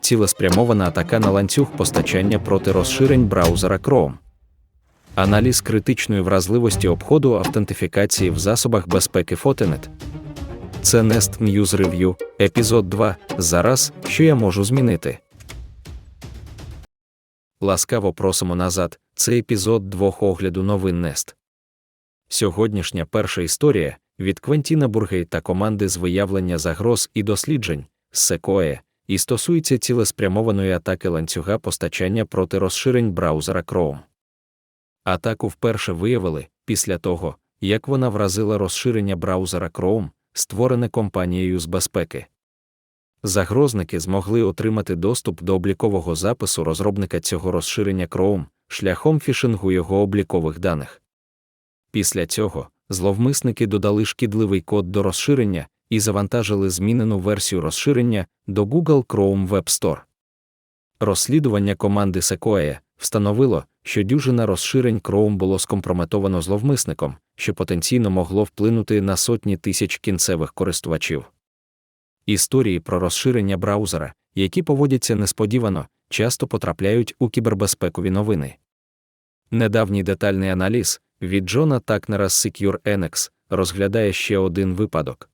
Цілеспрямована атака на ланцюг постачання проти розширень браузера Chrome. Аналіз критичної вразливості обходу автентифікації в засобах безпеки Fortinet. Це Nest News Review, епізод 2. Зараз, що я можу змінити. Ласкаво просимо назад. Це епізод двох огляду новин Nest. Сьогоднішня перша історія від Квентіна Бургей та команди з виявлення загроз і досліджень Sequoia і стосується цілеспрямованої атаки ланцюга постачання проти розширень браузера Chrome. Атаку вперше виявили після того, як вона вразила розширення браузера Chrome, створене компанією з безпеки. Загрозники змогли отримати доступ до облікового запису розробника цього розширення Chrome шляхом фішингу його облікових даних. Після цього зловмисники додали шкідливий код до розширення і завантажили змінену версію розширення до Google Chrome Web Store. Розслідування команди Sequoia встановило, що дюжина розширень Chrome було скомпрометовано зловмисником, що потенційно могло вплинути на сотні тисяч кінцевих користувачів. Історії про розширення браузера, які поводяться несподівано, часто потрапляють у кібербезпекові новини. Недавній детальний аналіз від Джона Такнера з SecureNX розглядає ще один випадок.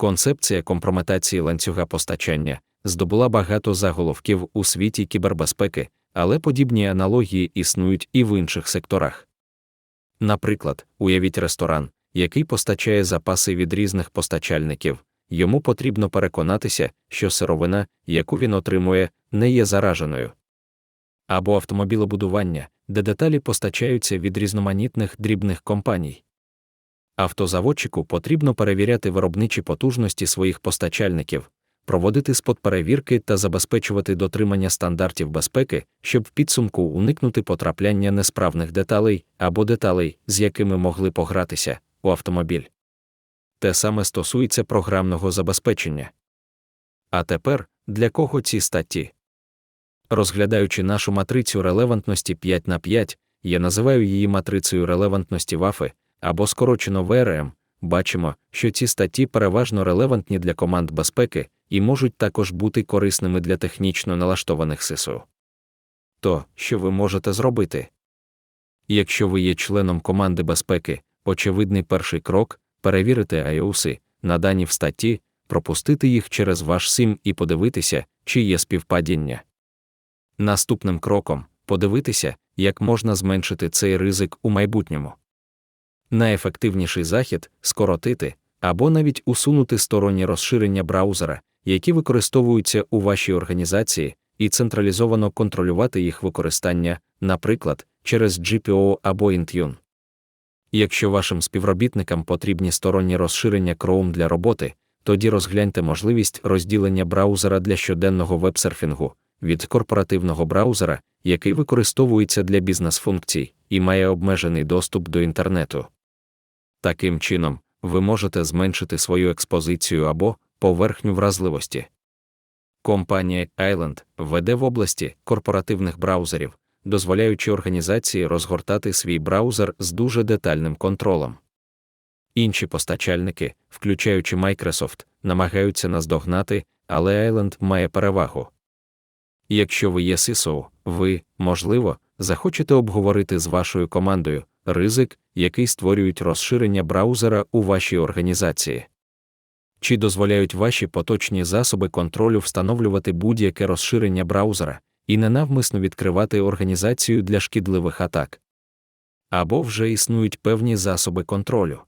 Концепція компрометації ланцюга постачання здобула багато заголовків у світі кібербезпеки, але подібні аналогії існують і в інших секторах. Наприклад, уявіть ресторан, який постачає запаси від різних постачальників, йому потрібно переконатися, що сировина, яку він отримує, не є зараженою. Або автомобілебудування, де деталі постачаються від різноманітних дрібних компаній. Автозаводчику потрібно перевіряти виробничі потужності своїх постачальників, проводити спотперевірки та забезпечувати дотримання стандартів безпеки, щоб в підсумку уникнути потрапляння несправних деталей або деталей, з якими могли погратися у автомобіль. Те саме стосується програмного забезпечення. А тепер для кого ці статті? Розглядаючи нашу матрицю релевантності 5 на 5, я називаю її матрицею релевантності ВАФи або скорочено ВРМ, бачимо, що ці статті переважно релевантні для команд безпеки і можуть також бути корисними для технічно налаштованих СИСУ. То, що ви можете зробити? Якщо ви є членом команди безпеки, очевидний перший крок перевірити IOS, надані в статті, пропустити їх через ваш SIM і подивитися, чи є співпадіння. Наступним кроком подивитися, як можна зменшити цей ризик у майбутньому. Найефективніший захід скоротити або навіть усунути сторонні розширення браузера, які використовуються у вашій організації, і централізовано контролювати їх використання, наприклад, через GPO або Intune. Якщо вашим співробітникам потрібні сторонні розширення Chrome для роботи, тоді розгляньте можливість розділення браузера для щоденного вебсерфінгу від корпоративного браузера, який використовується для бізнес-функцій і має обмежений доступ до інтернету. Таким чином, ви можете зменшити свою експозицію або поверхню вразливості. Компанія Island веде в області корпоративних браузерів, дозволяючи організації розгортати свій браузер з дуже детальним контролем. Інші постачальники, включаючи Microsoft, намагаються наздогнати, але Island має перевагу. Якщо ви є CISO, ви, можливо, захочете обговорити з вашою командою ризик, який створюють розширення браузера у вашій організації. Чи дозволяють ваші поточні засоби контролю встановлювати будь-яке розширення браузера і ненавмисно відкривати організацію для шкідливих атак? Або вже існують певні засоби контролю?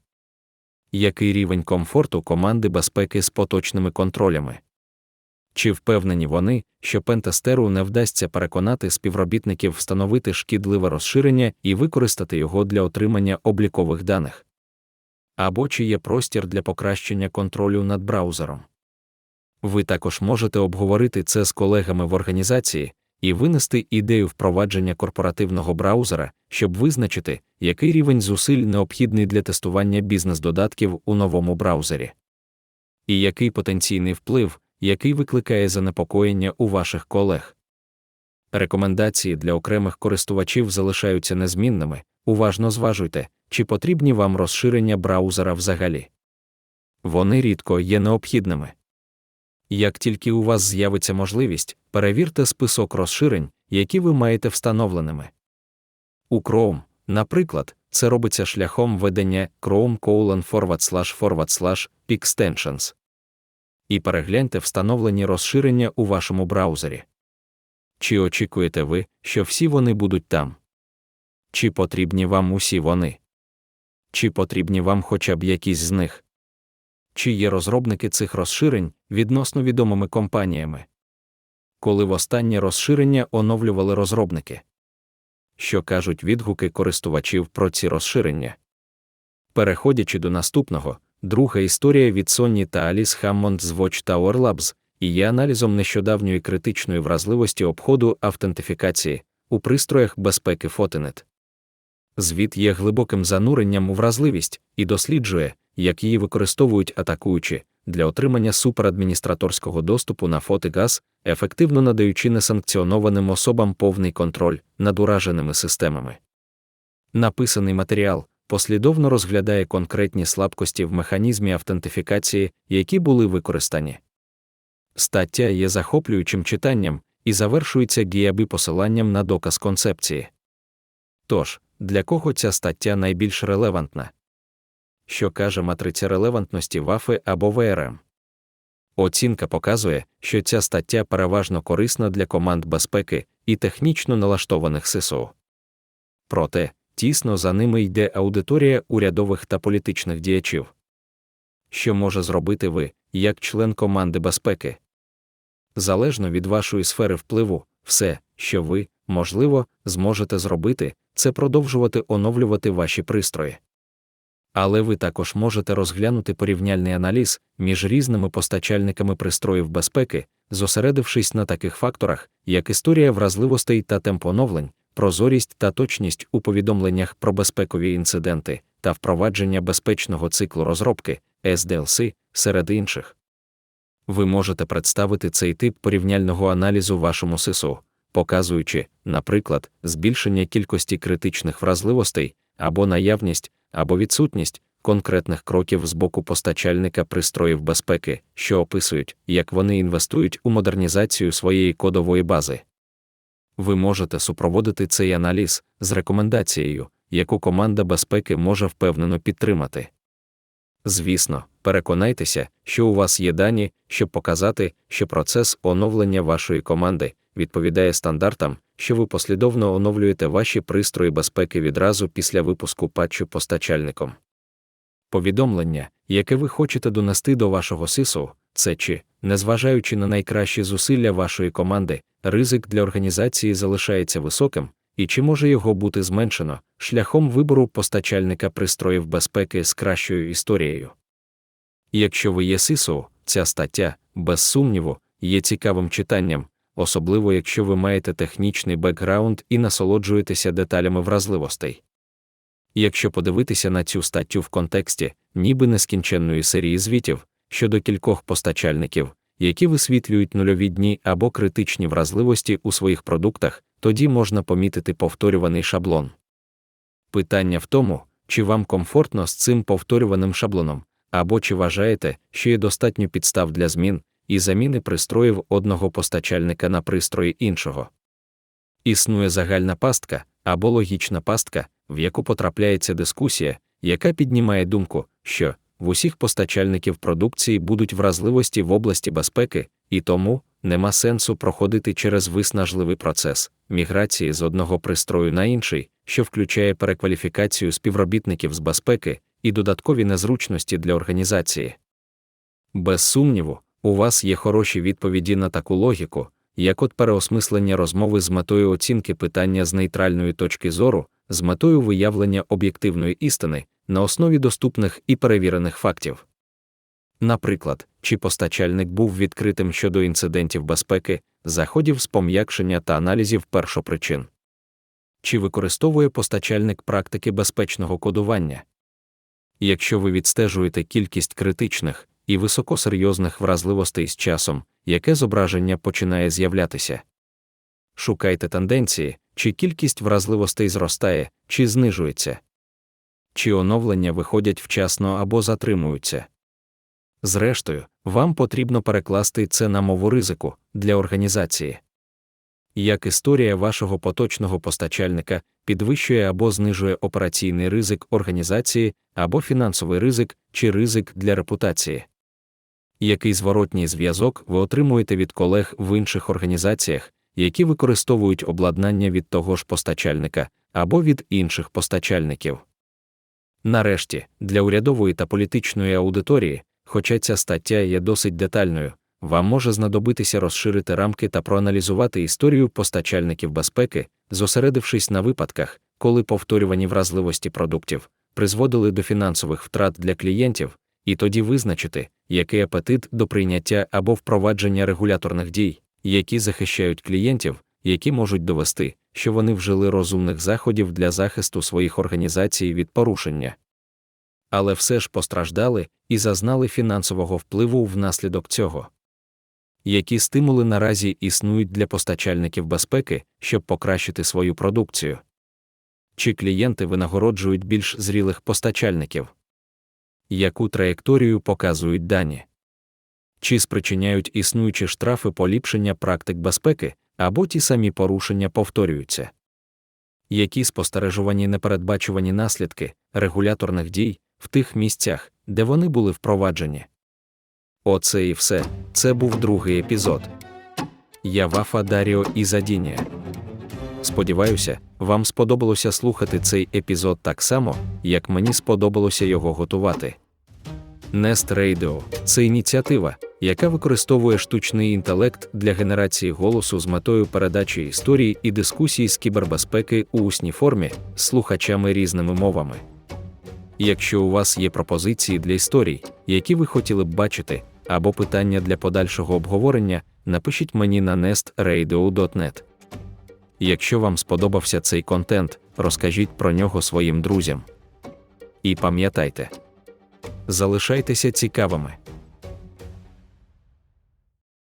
Який рівень комфорту команди безпеки з поточними контролями? Чи впевнені вони, що пентестеру не вдасться переконати співробітників встановити шкідливе розширення і використати його для отримання облікових даних? Або чи є простір для покращення контролю над браузером? Ви також можете обговорити це з колегами в організації і винести ідею впровадження корпоративного браузера, щоб визначити, який рівень зусиль необхідний для тестування бізнес-додатків у новому браузері, і який потенційний вплив який викликає занепокоєння у ваших колег. Рекомендації для окремих користувачів залишаються незмінними. Уважно зважуйте, чи потрібні вам розширення браузера взагалі. Вони рідко є необхідними. Як тільки у вас з'явиться можливість, перевірте список розширень, які ви маєте встановленими. У Chrome, наприклад, це робиться шляхом введення Chrome colon forward slash forward slash extensions. І перегляньте встановлені розширення у вашому браузері. Чи очікуєте ви, що всі вони будуть там? Чи потрібні вам усі вони? Чи потрібні вам хоча б якісь з них? Чи є розробники цих розширень відносно відомими компаніями? Коли востаннє розширення оновлювали розробники? Що кажуть відгуки користувачів про ці розширення? Переходячи до наступного, друга історія від Sony та Alice Hammond з Watch Tower Labs і є аналізом нещодавньої критичної вразливості обходу автентифікації у пристроях безпеки Fortinet. Звіт є глибоким зануренням у вразливість і досліджує, як її використовують атакуючі для отримання суперадміністраторського доступу на FOTIGAS, ефективно надаючи несанкціонованим особам повний контроль над ураженими системами. Написаний матеріал послідовно розглядає конкретні слабкості в механізмі автентифікації, які були використані. Стаття є захоплюючим читанням і завершується гіаби посиланням на доказ концепції. Тож, для кого ця стаття найбільш релевантна? Що каже матриця релевантності ВАФи або ВРМ? Оцінка показує, що ця стаття переважно корисна для команд безпеки і технічно налаштованих СИСО. Проте, тісно за ними йде аудиторія урядових та політичних діячів. Що може зробити ви, як член команди безпеки? Залежно від вашої сфери впливу, все, що ви, можливо, зможете зробити, це продовжувати оновлювати ваші пристрої. Але ви також можете розглянути порівняльний аналіз між різними постачальниками пристроїв безпеки, зосередившись на таких факторах, як історія вразливостей та темп оновлень, прозорість та точність у повідомленнях про безпекові інциденти та впровадження безпечного циклу розробки SDLC, серед інших. Ви можете представити цей тип порівняльного аналізу вашому СИСу, показуючи, наприклад, збільшення кількості критичних вразливостей або наявність, або відсутність конкретних кроків з боку постачальника пристроїв безпеки, що описують, як вони інвестують у модернізацію своєї кодової бази. Ви можете супроводити цей аналіз з рекомендацією, яку команда безпеки може впевнено підтримати. Звісно, переконайтеся, що у вас є дані, щоб показати, що процес оновлення вашої команди відповідає стандартам, що ви послідовно оновлюєте ваші пристрої безпеки відразу після випуску патчу постачальником. Повідомлення, яке ви хочете донести до вашого СИСу, це чи, незважаючи на найкращі зусилля вашої команди, ризик для організації залишається високим, і чи може його бути зменшено шляхом вибору постачальника пристроїв безпеки з кращою історією. Якщо ви є СИСО, ця стаття, без сумніву, є цікавим читанням, особливо якщо ви маєте технічний бекграунд і насолоджуєтеся деталями вразливостей. Якщо подивитися на цю статтю в контексті, ніби нескінченної серії звітів щодо кількох постачальників, які висвітлюють нульові дні або критичні вразливості у своїх продуктах, тоді можна помітити повторюваний шаблон. Питання в тому, чи вам комфортно з цим повторюваним шаблоном, або чи вважаєте, що є достатньо підстав для змін і заміни пристроїв одного постачальника на пристрої іншого. Існує загальна пастка або логічна пастка, в яку потрапляється дискусія, яка піднімає думку, що в усіх постачальників продукції будуть вразливості в області безпеки, і тому нема сенсу проходити через виснажливий процес міграції з одного пристрою на інший, що включає перекваліфікацію співробітників з безпеки і додаткові незручності для організації. Без сумніву, у вас є хороші відповіді на таку логіку, як от переосмислення розмови з метою оцінки питання з нейтральної точки зору, з метою виявлення об'єктивної істини на основі доступних і перевірених фактів. Наприклад, чи постачальник був відкритим щодо інцидентів безпеки, заходів з пом'якшення та аналізів першопричин, чи використовує постачальник практики безпечного кодування. Якщо ви відстежуєте кількість критичних і високосерйозних вразливостей з часом, яке зображення починає з'являтися, шукайте тенденції, чи кількість вразливостей зростає, чи знижується, чи оновлення виходять вчасно або затримуються. Зрештою, вам потрібно перекласти це на мову ризику для організації. Як історія вашого поточного постачальника підвищує або знижує операційний ризик організації, або фінансовий ризик чи ризик для репутації. Який зворотній зв'язок ви отримуєте від колег в інших організаціях, які використовують обладнання від того ж постачальника або від інших постачальників? Нарешті, для урядової та політичної аудиторії, хоча ця стаття є досить детальною, вам може знадобитися розширити рамки та проаналізувати історію постачальників безпеки, зосередившись на випадках, коли повторювані вразливості продуктів призводили до фінансових втрат для клієнтів, і тоді визначити, який апетит до прийняття або впровадження регуляторних дій, які захищають клієнтів, які можуть довести, що вони вжили розумних заходів для захисту своїх організацій від порушення. Але все ж постраждали і зазнали фінансового впливу внаслідок цього. Які стимули наразі існують для постачальників безпеки, щоб покращити свою продукцію? Чи клієнти винагороджують більш зрілих постачальників? Яку траєкторію показують дані? Чи спричиняють існуючі штрафи поліпшення практик безпеки, або ті самі порушення повторюються? Які спостережувані непередбачувані наслідки регуляторних дій в тих місцях, де вони були впроваджені? Оце і все. Це був другий епізод. Я Вафа Даріо Ізадінія. Сподіваюся, вам сподобалося слухати цей епізод так само, як мені сподобалося його готувати. Nest Radio – це ініціатива, яка використовує штучний інтелект для генерації голосу з метою передачі історії і дискусій з кібербезпеки у усній формі з слухачами різними мовами. Якщо у вас є пропозиції для історій, які ви хотіли б бачити, або питання для подальшого обговорення, напишіть мені на nestradio.net. Якщо вам сподобався цей контент, розкажіть про нього своїм друзям. І пам'ятайте, залишайтеся цікавими.